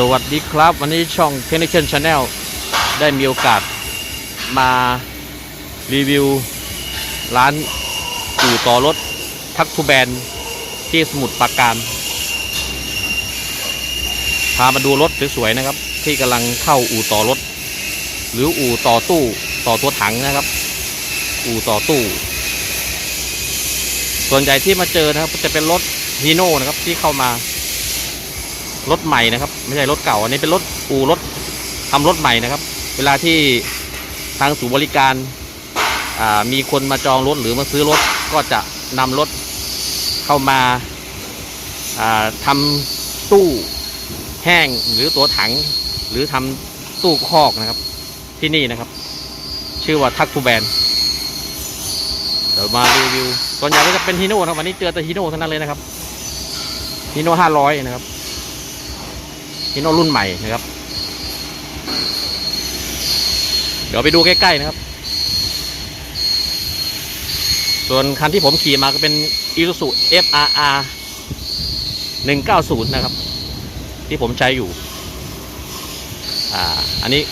สวัสดีครับ วันนี้ช่อง Technician Channel ได้มีโอกาสมารีวิว ร้านอู่ต่อรถทักทูแบนที่สมุทรปราการ พามาดูรถสวยๆนะครับ ที่กำลังเข้าอู่ต่อรถ หรืออู่ต่อตู้ต่อตัวถังนะครับ อู่ต่อตู้ ส่วนใหญ่ที่มาเจอนะครับจะเป็นรถฮีโน่นะครับที่เข้ามา รถใหม่นะครับ ไม่ใช่รถเก่า อันนี้เป็นรถอู่รถทำรถใหม่นะครับ เวลาที่ทางศูนย์บริการมีคนมาจองรถหรือมาซื้อรถก็จะนำรถเข้ามาอ่าทำตู้แห้งหรือตัวถัง หรือทำตู้คอกนะครับ ที่นี่นะครับ ชื่อว่าทักทูแบนเดี๋ยวมารีวิวส่วนใหญ่ก็จะเป็นฮีโน่ครับวันนี้เจอแต่ฮีโน่ทั้งนั้นเลยนะครับฮีโน่ห้าร้อยนะครับ ฮิโนรุ่นใหม่นะครับ เดี๋ยวไปดูใกล้ๆนะครับ ส่วนคันที่ผมขี่มาก็เป็น Isuzu FRR 190 นะครับ ที่ผมใช้อยู่ อ่า อันนี้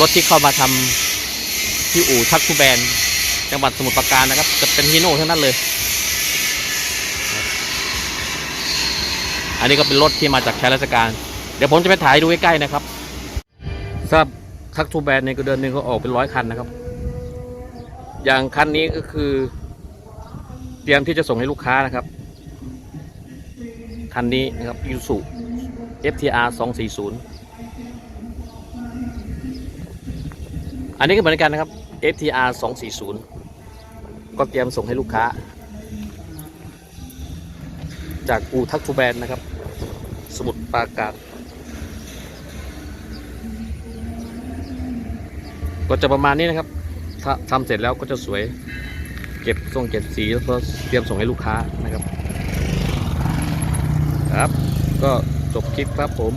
รถที่เข้ามาทำที่อู่ทักทูแบนจังหวัดสมุทรปราการนะครับ จะเป็นฮีโน่ทั้งนั้นเลย อันนี้ก็เป็นรถที่มาจากใช้ราชการ เดี๋ยวผมจะไปถ่ายดูใกล้ๆนะครับทราบทักทูแบนในยก็เดือนหนึ่งก็ออกเป็นร้อยคันนะครับ อย่างคันนี้ก็คือ เตรียมที่จะส่งให้ลูกค้านะครับ คันนี้นะครับยูสุ FTR 240 อันนี้ก็เหมือนกันนะครับ FTR 240 ก็เตรียมส่งให้ลูกค้า จากอูทักทูแบนนะครับ สมุทรปราการ ก็จะประมาณนี้นะครับ ถ้าทำเสร็จแล้วก็จะสวย เก็บทรงเก็บสีแล้วก็เตรียมส่งให้ลูกค้านะครับ ครับ ก็จบคลิปครับผม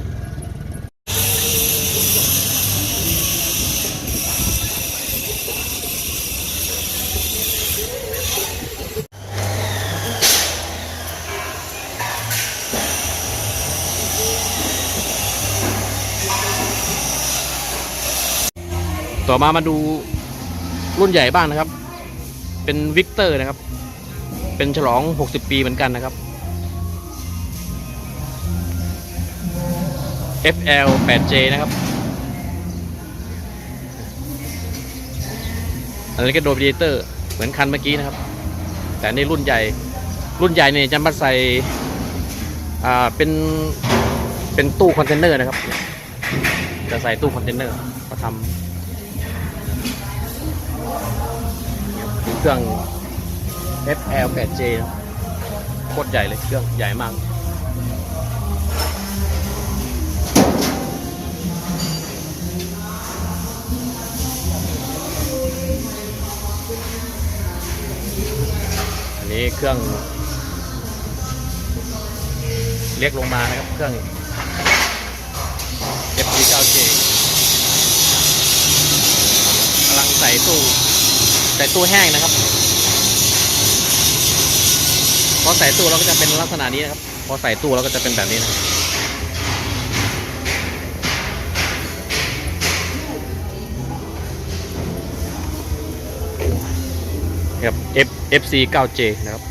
ต่อมามาดูรุ่นใหญ่บ้างนะครับ เป็นวิกเตอร์นะครับ เป็นฉลอง 60 ปีเหมือนกันนะครับ FL 8J นะครับ อันนี้ก็โดมิเนเตอร์เหมือนคันเมื่อกี้นะครับ แต่ในรุ่นใหญ่ รุ่นใหญ่เนี่ยจะมาใส่อ่าเป็น เป็นตู้คอนเทนเนอร์นะครับ จะใส่ตู้คอนเทนเนอร์มาทำ เครื่อง FL 8J โคตรใหญ่เลยเครื่องใหญ่มากอันนี้เครื่อง เรียกลงมานะครับเครื่อง FG9J กำลังใส่ตู้ ส่ตู้แห้งนะครับพอใส่ตู้เราก็จะเป็นลักษณะนี้นะครับ พอใส่ตู้เราก็จะเป็นแบบนี้นะครับครับ F FC 9J นะครับ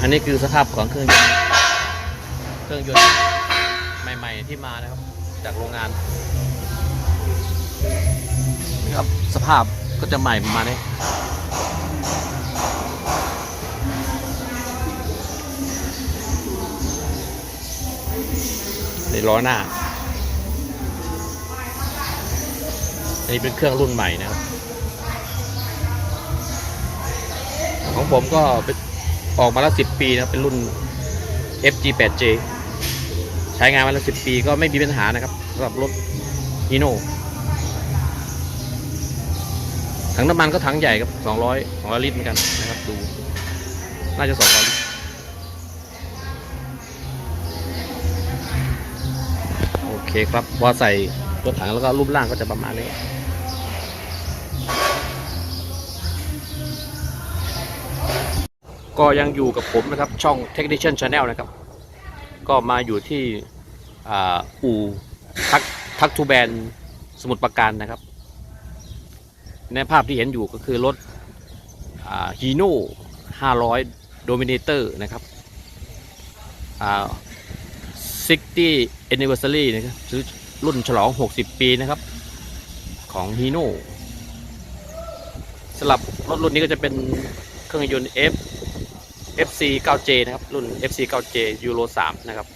อันนี้คือสภาพของเครื่องยนต์ เครื่องยนต์ใหม่ ๆ ที่มานะครับ จากโรงงาน ครับสภาพก็จะใหม่ประมาณนี้ในล้อหน้า อันนี้เป็นเครื่องรุ่นใหม่นะครับ ของผมก็เป็นออกมาแล้วสิบปีนะเป็นรุ่น FG8J ใช้งานมาแล้วสิบปีก็ไม่มีปัญหานะครับสำหรับรถฮีโน่ ถังน้ำมันก็ถังใหญ่ครับ200 200ลิตรเหมือนกันนะครับ ดู น่าจะ200ลิตรโอเคครับพอใส่ตัวถังแล้วก็รูปร่างก็จะประมาณนี้ก็ยังอยู่กับผมนะครับ ช่อง Technician Channel นะครับ ก็มาอยู่ที่อ,อู่ทักทักทูแบนสมุทรปราการนะครับ ในภาพที่เห็นอยู่ก็คือรถฮีโน่500 Dominator นะครับ60 anniversary นะครับซื้อรุ่นฉลอง 60 ปีนะครับ ของฮีโน่สำหรับรถรุ่นนี้ก็จะเป็นเครื่องยนต์ F FC 9J นะครับ รุ่น FC 9J Euro 3 นะครับ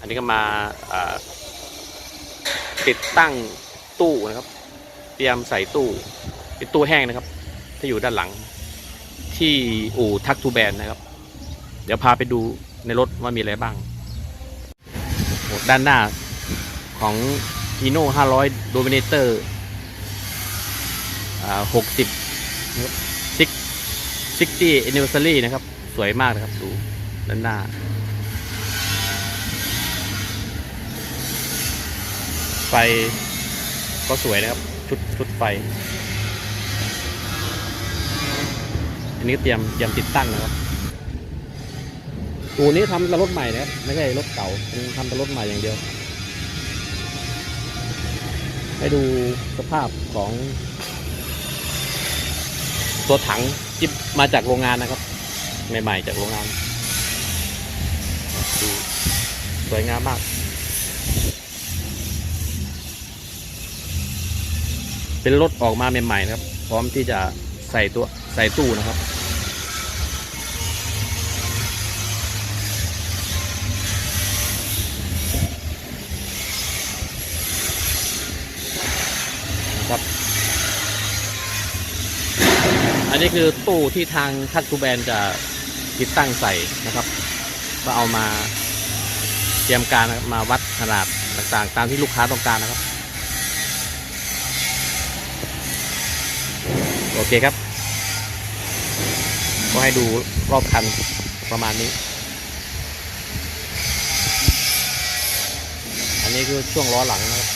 อันนี้ก็มาติดตั้งตู้นะครับ เตรียมใส่ตู้ เป็นตู้แห้งนะครับ ที่อยู่ด้านหลัง ที่อู่ทักทูแบนนะครับ เดี๋ยวพาไปดูในรถว่ามีอะไรบ้าง ด้านหน้าของ Hino 500 Dominator อ่า60นะครับ60 anniversary นะครับ สวยมากนะครับ ดูด้านหน้า ไฟก็สวยนะครับ ชุดชุดไฟ อันนี้เตรียมเตรียมติดตั้งนะครับตัวนี้ทำแต่รถใหม่นะครับไม่ใช่รถเก่าเป็นทำแต่รถใหม่อย่างเดียว ให้ดูสภาพของ ตัวถังที่มาจากโรงงานนะครับ ใหม่ๆจากโรงงาน ดูสวยงามมาก เป็นรถออกมาใหม่ๆนะครับ พร้อมที่จะใส่ตัวใส่ตู้นะครับ นะครับ อันนี้คือตู้ที่ทางทักทูแบนจะติดตั้งใส่นะครับ ก็เอามาเตรียมการมาวัดขนาดต่างๆ ตามที่ลูกค้าต้องการนะครับ โอเคครับ ก็ให้ดูรอบคันประมาณนี้ อันนี้คือช่วงล้อหลังนะครับ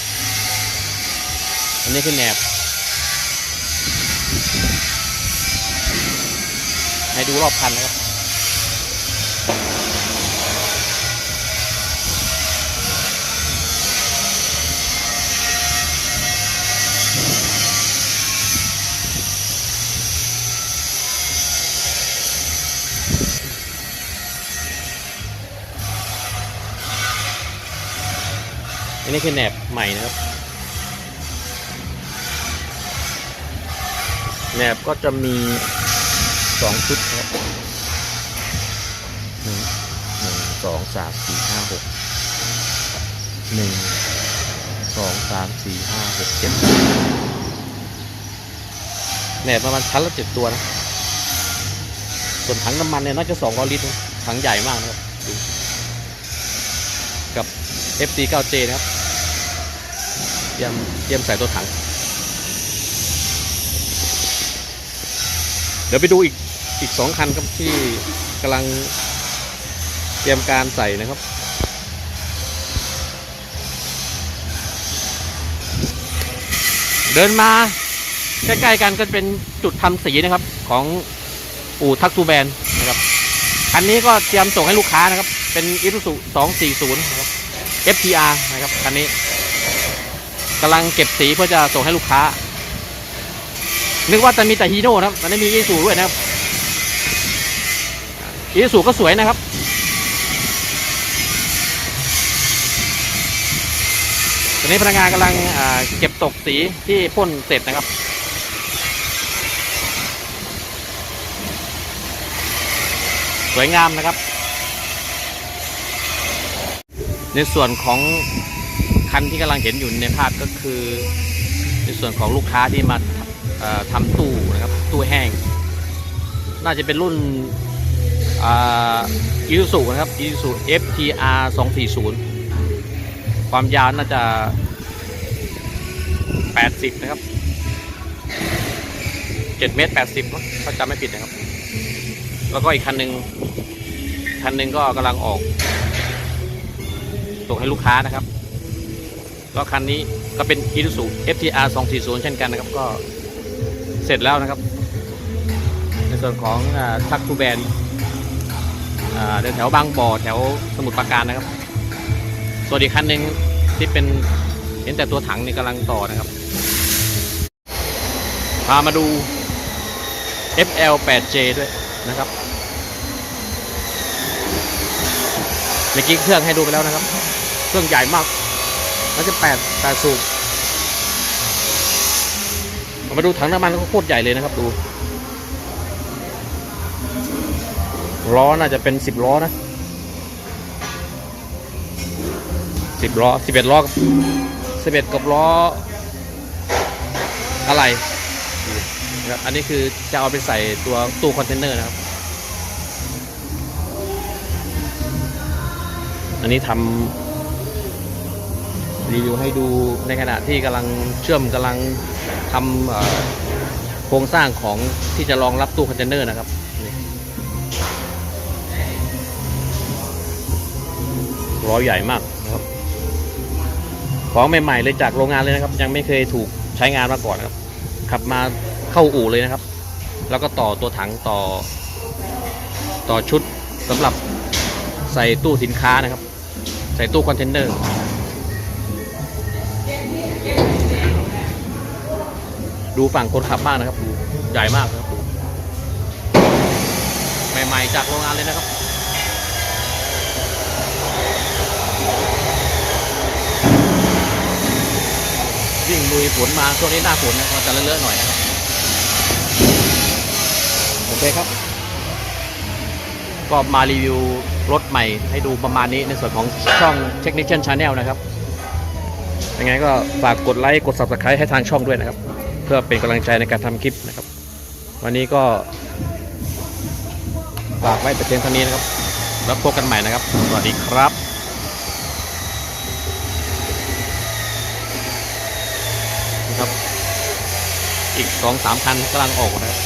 อันนี้คือแหนบ ให้ดูรอบคันนะครับ อันนี้คือแหนบใหม่นะครับ แหนบก็จะมีสองชุดครับหนึ่งหนึ่งสองสามสี่ห้าหกหนึ่งสองสามสี่ห้าหกเจ็ดแหนบประมาณชั้นละเจ็ดตัวนะ ส่วนถังน้ำมันเนี่ยน่าจะสองร้อยลิตรถังใหญ่มากนะครับ กับ FC 9J นะครับ เตรียมเตรียมใส่ตัวถัง เดี๋ยวไปดูอีกอีกสองคันครับที่กำลังเตรียมการใส่นะครับเดินมาใกล้ๆกันก็เป็นจุดทำสีนะครับ ของอู่ทักทูแบนนะครับคันนี้ก็เตรียมส่งให้ลูกค้านะครับ เป็นอิรุสุ240 นะครับ FTR นะครับคันนี้ กำลังเก็บสีเพื่อจะส่งให้ลูกค้า นึกว่าจะมีแต่ฮีโน่นะครับมันไม่มีอีสูด้วยนะครับอีสูก็สวยนะครับ ตอนนี้พนักงานกำลังเก็บตกสีที่พ่นเสร็จนะครับสวยงามนะครับ ในส่วนของ คันที่กำลังเห็นอยู่ในภาพก็คือ ในส่วนของลูกค้าที่มาทำตู้นะครับตู้แห้ง น่าจะเป็นรุ่นอีซูซูนะครับอีซู FTR 240 ความยาวน่าจะ 80 นะครับ 7 เมตร 80มั้งถ้าจำไม่ผิดนะครับ แล้วก็อีกคันหนึ่งคันหนึ่งก็กำลังออกส่งให้ลูกค้านะครับ ก็คันนี้ก็เป็น i s u z u FTR 240 เช่นกันนะครับ ก็เสร็จแล้วนะครับ ในส่วนของทักทูแบนอ่าแถวบางบ่อแถวสมุทรปราการนะครับ ส่วนอีกคันหนึ่งที่เป็นเห็นแต่ตัวถังนี่กำลังต่อนะครับ พามาดู FL 8J ด้วยนะครับเมื่อกี้เครื่องให้ดูไปแล้วนะครับ เครื่องใหญ่มาก แล้วจะ8 8สูบมาดูถังน้ำมันก็โคตรใหญ่เลยนะครับ ดูล้อน่าจะเป็น10ล้อนะ10ล้อ11ล้อกับ11กับล้อ อะไรนะครับอันนี้คือจะเอาไปใส่ตัวตู้คอนเทนเนอร์นะครับ อันนี้ทำ รีวิวให้ดูในขณะที่กำลังเชื่อมกำลังทำโครงสร้างของที่จะรองรับตู้คอนเทนเนอร์นะครับนี่ล้อใหญ่มากนะครับ ของใหม่ๆเลยจากโรงงานเลยนะครับ ยังไม่เคยถูกใช้งานมาก่อนนครับ ขับมาเข้าอู่เลยนะครับ แล้วก็ต่อตัวถังต่อ ต่อชุดสำหรับใส่ตู้สินค้านะครับ ใส่ตู้คอนเทนเนอร์ ดูฝั่งคนขับมากนะครับ ดูใหญ่มากครับดูใหม่ๆจากโรงงานเลยนะครับวิ่งลุยฝนมาช่วงนี้หน้าฝนนะก็จะเลอะๆหน่อยนะครับโอเคครับ ก็มารีวิวรถใหม่ให้ดูประมาณนี้ในส่วนของช่อง Technician Channel นะครับยังไงก็ฝากกดไลค์ กด Subscribe ให้ทางช่องด้วยนะครับ เพื่อเป็นกำลังใจในการทำคลิปนะครับ วันนี้ก็ฝากไว้แต่เพียงเท่านี้นะครับ แล้วพบกันใหม่นะครับ สวัสดีครับนะครับ อีกสองสามคันกำลังออกนะครับ